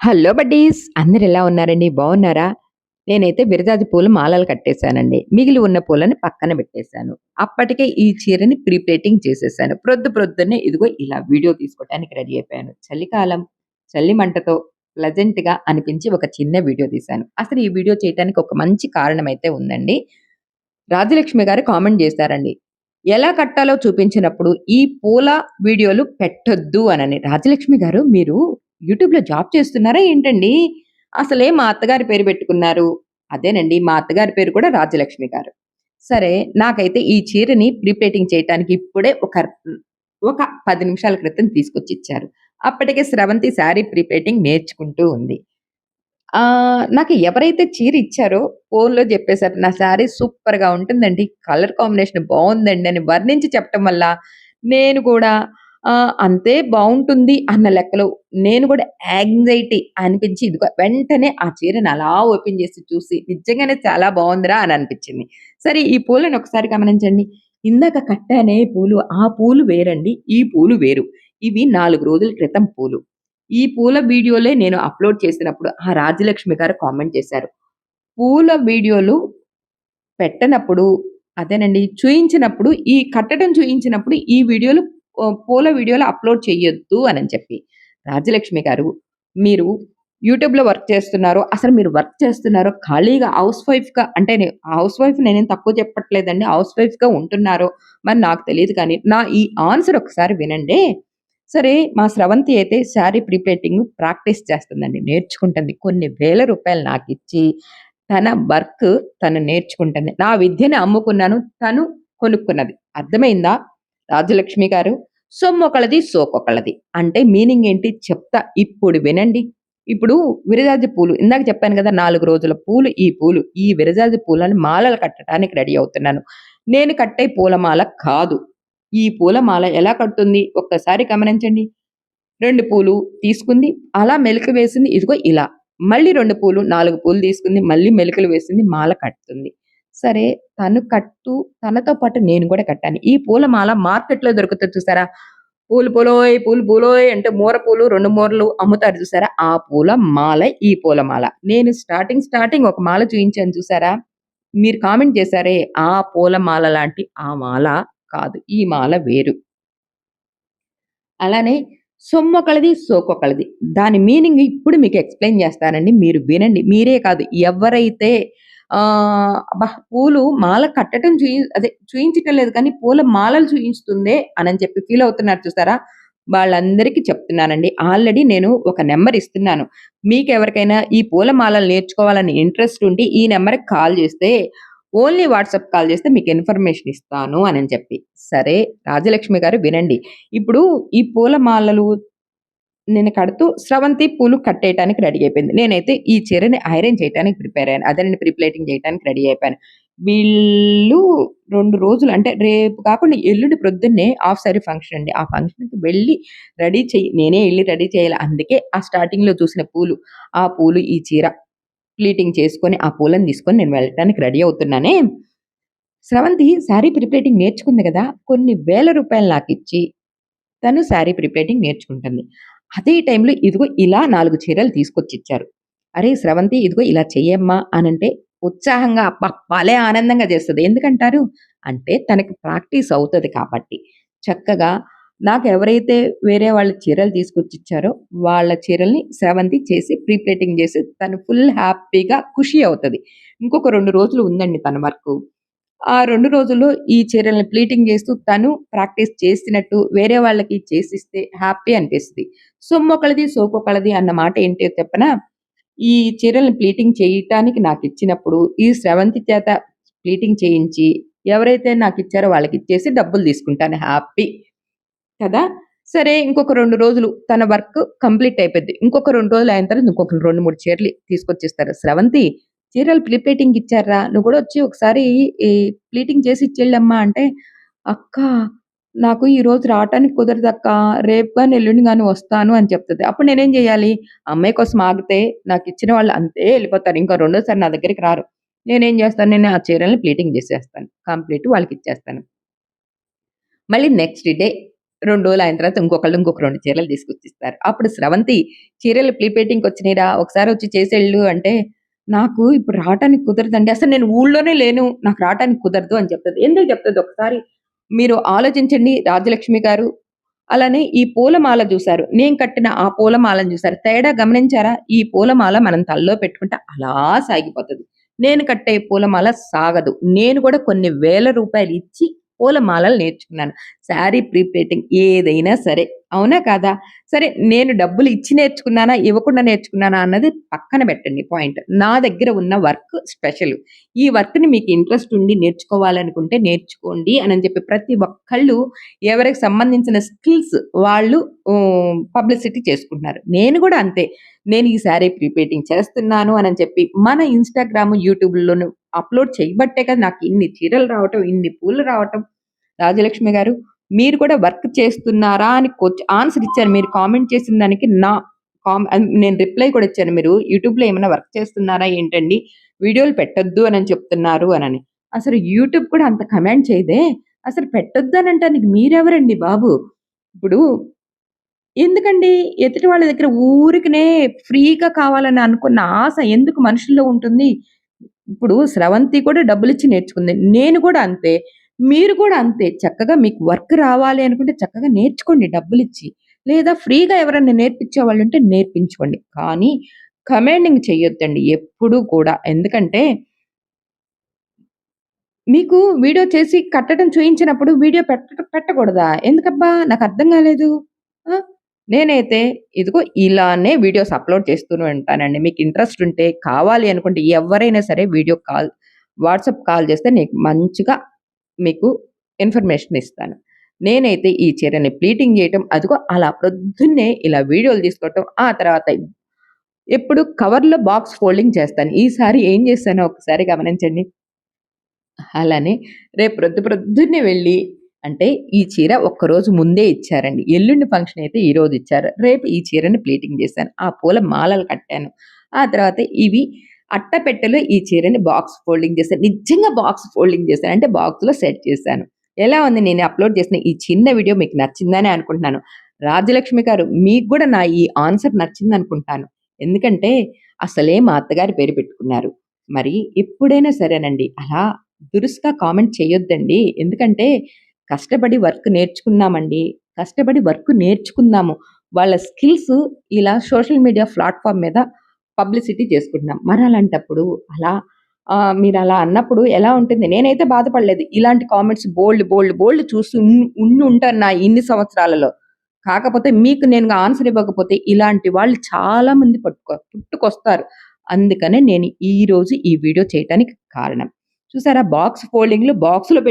Hello buddies! అందరు ఎలా ఉన్నారండి? బాగున్నారా? నేనైతే బిరజాజి పూలు మాలలు కట్టేశానండి. మిగిలి ఉన్న పూలని పక్కన పెట్టేశాను. అప్పటికే ఈ చీరని ప్రీప్లేటింగ్ చేసేసాను ప్రొద్దు ప్రొద్దునే ఇదిగో ఇలా వీడియో తీసుకోవడానికి రెడీ అయిపోయాను. చలికాలం చలి మంటతో ప్లజెంట్గా అనిపించి ఒక చిన్న వీడియో తీశాను. అసలు ఈ వీడియో చేయడానికి ఒక మంచి కారణం అయితే ఉందండి. రాజలక్ష్మి గారు కామెంట్ చేశారండి ఎలా కట్టాలో చూపించినప్పుడు ఈ పూల వీడియోలు పెట్టొద్దు అనని. రాజలక్ష్మి గారు మీరు యూట్యూబ్‌లో జాబ్ చేస్తున్నారా ఏంటండి? అసలే మా అత్తగారి పేరు పెట్టుకున్నారు. అదేనండి మా అత్తగారి పేరు కూడా రాజ్యలక్ష్మి గారు. సరే నాకైతే ఈ చీరని ప్రీపేటింగ్ చేయటానికి ఇప్పుడే ఒక ఒక పది నిమిషాల క్రితం తీసుకొచ్చి ఇచ్చారు అప్పటికే స్రవంతి శారీ ప్రీపేటింగ్ నేర్చుకుంటూ ఉంది. నాకు ఎవరైతే చీర ఇచ్చారో ఫోన్‌లో చెప్పేశారు నా శారీ సూపర్‌గా ఉంటుందండి. కలర్ కాంబినేషన్ బాగుందండి అని వర్ణించి చెప్పటం వల్ల నేను కూడా అంతే బాగుంటుంది అన్న లెక్కలో నేను కూడా యాంగ్జైటీ అనిపించి ఇదిగో వెంటనే ఆ చీరను అలా ఓపెన్ చేసి చూసి నిజంగానే చాలా బాగుందిరా అని అనిపించింది. సరే ఈ పూలను ఒకసారి గమనించండి. ఇందాక కట్టానే పూలు ఆ పూలు వేరండి. ఈ పూలు వేరు. ఇవి నాలుగు రోజుల క్రితం పూలు. ఈ పూల వీడియోలే నేను అప్‌లోడ్ చేసినప్పుడు ఆ రాజ్యలక్ష్మి గారు కామెంట్ చేశారు. పూల వీడియోలు పెట్టనప్పుడు అదేనండి చూయించినప్పుడు ఈ కట్టడం చూయించినప్పుడు ఈ వీడియోలు పూల వీడియోలు అప్‌లోడ్ చేయొద్దు అని చెప్పి. రాజ్యలక్ష్మి గారు మీరు యూట్యూబ్‌లో వర్క్ చేస్తున్నారో, అసలు మీరు వర్క్ చేస్తున్నారో, ఖాళీగా హౌస్ వైఫ్‌గా అంటే హౌస్ వైఫ్ నేనేం తక్కువ చెప్పట్లేదండి. హౌస్ వైఫ్‌గా ఉంటున్నారో మరి నాకు తెలియదు కానీ, నా ఈ ఆన్సర్ ఒకసారి వినండి. సరే మా స్రవంతి అయితే శారీ ప్రిపేటింగ్ ప్రాక్టీస్ చేస్తుందండి. నేర్చుకుంటుంది. కొన్ని వేల రూపాయలు నాకు ఇచ్చి తన వర్క్ తను నేర్చుకుంటుంది. నా విద్యని అమ్ముకున్నాను. తను కొనుక్కున్నది. అర్థమైందా? రాజలక్ష్మి గారు సొమ్మొకళ్ళది సోకొకళ్ళది. అంటే మీనింగ్ ఏంటి చెప్తా ఇప్పుడు వినండి. ఇప్పుడు విరజాజి పూలు ఇందాక చెప్పాను కదా! నాలుగు రోజుల పూలు ఈ పూలు. ఈ విరజాజి పూలని మాలలు కట్టడానికి రెడీ అవుతున్నాను. నేను కట్టే పూలమాల కాదు. ఈ పూలమాల ఎలా కడుతుంది ఒక్కసారి గమనించండి. రెండు పూలు తీసుకుంది. అలా మెలిక వేసింది. ఇదిగో ఇలా. మళ్ళీ రెండు పూలు, నాలుగు పూలు తీసుకుంది. మళ్ళీ మెలికలు వేసింది. మాల కడుతుంది. సరే తను కట్టు తనతో పాటు నేను కూడా కట్టాను. ఈ పూలమాల మార్కెట్‌లో దొరుకుతది చూసారా? పూలు పూలోయ్, పూలు పూలోయ్ అంటే మూర పూలు రెండు మూరలు అమ్ముతారు చూసారా? ఆ పూల మాల ఈ పూలమాల. నేను స్టార్టింగ్, స్టార్టింగ్ ఒక మాల చూయించాను చూసారా? మీరు కామెంట్ చేసారే ఆ పూలమాల లాంటి ఆ మాల కాదు. ఈ మాల వేరు. అలానే సొమ్మొకళ్ళది, సోకొకళ్ళది. దాని మీనింగ్ ఇప్పుడు మీకు ఎక్స్‌ప్లెయిన్ చేస్తానండి. మీరు వినండి. మీరే కాదు ఎవరైతే అబ్బా! పూలు మాల కట్టడం చూయి అదే చూయించటం లేదు కానీ పూల మాలలు చూయించుతుందే అని చెప్పి ఫీల్ అవుతున్నారు చూసారా? వాళ్ళందరికీ చెప్తున్నానండి. ఆల్రెడీ నేను ఒక నెంబర్ ఇస్తున్నాను. మీకు ఎవరికైనా ఈ పూల మాలలు నేర్చుకోవాలని ఇంట్రెస్ట్ ఉంటే ఈ నెంబర్కి కాల్ చేస్తే ఓన్లీ వాట్సాప్ కాల్ చేస్తే మీకు ఇన్ఫర్మేషన్ ఇస్తాను అని చెప్పి. సరే రాజలక్ష్మి గారు వినండి. ఇప్పుడు ఈ పూల మాలలు నేను కడుతూ స్రవంతి పూలు కట్టేయటానికి రెడీ అయిపోయింది. నేనైతే ఈ చీరని ఐరన్ చేయడానికి ప్రిపేర్ అయ్యాను. నేను ప్రిపేటింగ్ చేయటానికి రెడీ అయిపోయాను. వీళ్ళు రెండు రోజులు అంటే రేపు కాకుండా ఎల్లుండి ప్రొద్దున్నే హాఫ్ సారీ ఫంక్షన్ అండి. ఆ ఫంక్షన్‌కి వెళ్ళి రెడీ చేయి నేనే వెళ్ళి రెడీ చేయాలి. అందుకే ఆ స్టార్టింగ్‌లో చూసిన పూలు, ఆ పూలు ఈ చీర ప్లీటింగ్ చేసుకొని ఆ పూలను తీసుకొని నేను వెళ్ళటానికి రెడీ అవుతున్నానే. స్రవంతి శారీ ప్రిపరేటింగ్ నేర్చుకుంది కదా కొన్ని వేల రూపాయలు నాకు ఇచ్చి తను శారీ ప్రిపరేటింగ్ నేర్చుకుంటుంది. అదే టైంలో ఇదిగో ఇలా నాలుగు చీరలు తీసుకొచ్చి ఇచ్చారు "అరే! స్రవంతి ఇదిగో ఇలా చెయ్యమ్మా" అనంటే ఉత్సాహంగా అబ్బా! భలే ఆనందంగా చేస్తది. ఎందుకంటారు? అంటే తనకి ప్రాక్టీస్ అవుతది కాబట్టి. చక్కగా నాకు ఎవరైతే వేరే వాళ్ళ చీరలు తీసుకొచ్చిచ్చారో వాళ్ళ చీరల్ని స్రవంతి చేసి ప్రీప్లేటింగ్ చేసి తను ఫుల్ హ్యాపీగా ఖుషి అవుతది. ఇంకొక రెండు రోజులు ఉందండి తన వర్క్ ఆ రెండు రోజుల్లో ఈ చీరల్ని ప్లీటింగ్ చేస్తూ తను ప్రాక్టీస్ చేసినట్టు వేరే వాళ్ళకి చేసిస్తే హ్యాపీ అనిపిస్తది. సోపు ఒకళ్ళది అన్న మాట ఏంటో చెప్పన ఈ చీరల్ని ప్లీటింగ్ చేయటానికి నాకు ఇచ్చినప్పుడు ఈ స్రవంతి చేత ప్లీటింగ్ చేయించి ఎవరైతే నాకు ఇచ్చారో వాళ్ళకి ఇచ్చేసి డబ్బులు తీసుకుంటాను హ్యాపీ. కదా! సరే ఇంకొక రెండు రోజులు తన వర్క్ కంప్లీట్ అయిపోద్ది. ఇంకొక రెండు రోజులు అయిన తర్వాత ఇంకొక 2, 3 చీరలు తీసుకొచ్చిస్తారు. "స్రవంతి చీరలు ప్రీప్లేటింగ్ ఇచ్చారా నువ్వు కూడా వచ్చి ఒకసారి ఈ ప్లీటింగ్ చేసి ఇచ్చేళ్ళమ్మా అంటే, "అక్క నాకు ఈరోజు రావటానికి కుదరదక్క రేపు గాని, ఎల్లుండి కానీ వస్తాను" అని చెప్తుంది అప్పుడు నేనేం చేయాలి? అమ్మాయి కోసం ఆగితే నాకు ఇచ్చిన వాళ్ళు అంతే వెళ్ళిపోతారు ఇంకా రెండోసారి నా దగ్గరికి రారు. నేనేం చేస్తాను? నేను ఆ చీరల్ని ప్లీటింగ్ చేసేస్తాను. కంప్లీట్ వాళ్ళకి ఇచ్చేస్తాను మళ్ళీ నెక్స్ట్ డే రెండు రోజులు అయిన తర్వాత ఇంకొకళ్ళు ఇంకొక రెండు చీరలు తీసుకొచ్చిస్తారు. అప్పుడు స్రవంతి చీరలు ప్లీపేటింగ్కి వచ్చినాయిరా ఒకసారి వచ్చి చేసేళ్ళు అంటే, నాకు ఇప్పుడు రావటానికి కుదరదండి. అసలు నేను ఊళ్ళోనే లేను. నాకు రావటానికి కుదరదు అని చెప్తుంది ఎందుకు చెప్తుంది ఒకసారి మీరు ఆలోచించండి రాజలక్ష్మి గారు. అలానే ఈ పూలమాల చూశారు నేను కట్టిన ఆ పూలమాలను చూశారు తేడా గమనించారా? ఈ పూలమాల మనం తల్లో పెట్టుకుంటే అలా సాగిపోతది. నేను కట్టే పూలమాల సాగదు. నేను కూడా కొన్ని వేల రూపాయలు ఇచ్చి పూలమాలలు నేర్చుకున్నాను. శారీ ప్రీ ఏదైనా సరే. అవునా కాదా? సరే నేను డబ్బులు ఇచ్చి నేర్చుకున్నానా? ఇవ్వకుండా నేర్చుకున్నానా? అన్నది పక్కన పెట్టండి పాయింట్. నా దగ్గర ఉన్న వర్క్ స్పెషల్. ఈ వర్క్‌ని మీకు ఇంట్రెస్ట్ ఉండి నేర్చుకోవాలనుకుంటే నేర్చుకోండి అని చెప్పి ప్రతి ఒక్కళ్ళు ఎవరికి సంబంధించిన స్కిల్స్ వాళ్ళు పబ్లిసిటీ చేసుకుంటున్నారు. నేను కూడా అంతే. నేను ఈ శారీ ప్రీపేటింగ్ చేస్తున్నాను అని చెప్పి మన ఇన్‌స్టాగ్రామ్, యూట్యూబ్‌లోను అప్‌లోడ్ చేయబట్టే కదా నాకు ఇన్ని చీరలు రావటం, ఇన్ని పూలు రావటం. రాజలక్ష్మి గారు మీరు కూడా వర్క్ చేస్తున్నారా? అని కొంచెం ఆన్సర్ ఇచ్చారు. మీరు కామెంట్ చేసిన దానికి నా నేను రిప్లై కూడా ఇచ్చాను. మీరు యూట్యూబ్‌లో ఏమైనా వర్క్ చేస్తున్నారా ఏంటండి? వీడియోలు పెట్టొద్దు అని చెప్తున్నారు అని అసలు యూట్యూబ్ కూడా అంత కమెంట్ చేయదే. అసలు పెట్టొద్దు అని అంటానికి మీరెవరండి బాబు? ఇప్పుడు ఎందుకండి ఎదుటి వాళ్ళ దగ్గర ఊరికనే ఫ్రీగా కావాలని అనుకున్న ఆశ ఎందుకు మనుషుల్లో ఉంటుంది? ఇప్పుడు స్రవంతి కూడా డబ్బులు ఇచ్చి నేర్చుకుంది. నేను కూడా అంతే. మీరు కూడా అంతే. చక్కగా మీకు వర్క్ రావాలి అనుకుంటే చక్కగా నేర్చుకోండి డబ్బులు ఇచ్చి లేదా ఫ్రీగా ఎవరైనా నేర్పించే వాళ్ళు ఉంటే నేర్పించుకోండి. కానీ కమాండింగ్ చెయ్యొద్దండి ఎప్పుడూ కూడా. ఎందుకంటే మీకు వీడియో చేసి కట్టడం చూయించినప్పుడు వీడియో పెట్ట పెట్టకూడదా? ఎందుకబ్బా? నాకు అర్థం కాలేదు. నేనైతే ఇదిగో ఇలానే వీడియోస్ అప్‌లోడ్ చేస్తూనే ఉంటానండి. మీకు ఇంట్రెస్ట్ ఉంటే కావాలి అనుకుంటే ఎవరైనా సరే వీడియో కాల్ వాట్సాప్ కాల్ చేస్తే నీకు మంచిగా మీకు ఇన్ఫర్మేషన్ ఇస్తాను. నేనైతే ఈ చీరని ప్లీటింగ్ చేయటం అదిగో అలా ప్రొద్దున్నే ఇలా వీడియోలు తీసుకోవటం. ఆ తర్వాత ఎప్పుడు కవర్‌లో బాక్స్ ఫోల్డింగ్ చేస్తాను. ఈసారి ఏం చేస్తానో ఒకసారి గమనించండి. అలానే రేపు ప్రొద్దు ప్రొద్దున్నే వెళ్ళి అంటే ఈ చీర ఒక్కరోజు ముందే ఇచ్చారండి. ఎల్లుండి ఫంక్షన్ అయితే ఈరోజు ఇచ్చారు. రేపు ఈ చీరని ప్లేటింగ్ చేశాను. ఆ పూల మాలలు కట్టాను. ఆ తర్వాత ఇవి అట్టపెట్టెలో ఈ చీరని బాక్స్ ఫోల్డింగ్ చేశాను. నిజంగా బాక్స్ ఫోల్డింగ్ చేశాను. అంటే బాక్స్‌లో సెట్ చేశాను. ఎలా ఉంది నేను అప్‌లోడ్ చేసిన ఈ చిన్న వీడియో మీకు నచ్చిందనే అనుకుంటున్నాను. రాజలక్ష్మి గారు మీకు కూడా నా ఈ ఆన్సర్ నచ్చింది అనుకుంటాను ఎందుకంటే అసలే మా అత్తగారి పేరు పెట్టుకున్నారు. మరి ఎప్పుడైనా సరేనండి అలా దురుసుగా కామెంట్ చేయొద్దండి. ఎందుకంటే కష్టపడి వర్క్ నేర్చుకున్నామండి. కష్టపడి వర్క్ నేర్చుకుందాము. వాళ్ళ స్కిల్స్ ఇలా సోషల్ మీడియా ప్లాట్ఫామ్ మీద పబ్లిసిటీ చేసుకుంటున్నాం. మరి అలాంటప్పుడు అలా మీరు అలా అన్నప్పుడు ఎలా ఉంటుంది? నేనైతే బాధపడలేదు. ఇలాంటి కామెంట్స్ బోల్డ్ బోల్డ్ బోల్డ్ చూసి ఉన్ ఉండి ఉంటాను నా ఇన్ని సంవత్సరాలలో. కాకపోతే మీకు నేను ఆన్సర్ ఇవ్వకపోతే ఇలాంటి వాళ్ళు చాలా మంది పట్టుకో పుట్టుకొస్తారు. అందుకనే నేను ఈరోజు ఈ వీడియో చేయటానికి కారణం. చూసారా బాక్స్ ఫోల్డింగ్లు బాక్స్‌లో పెట్టి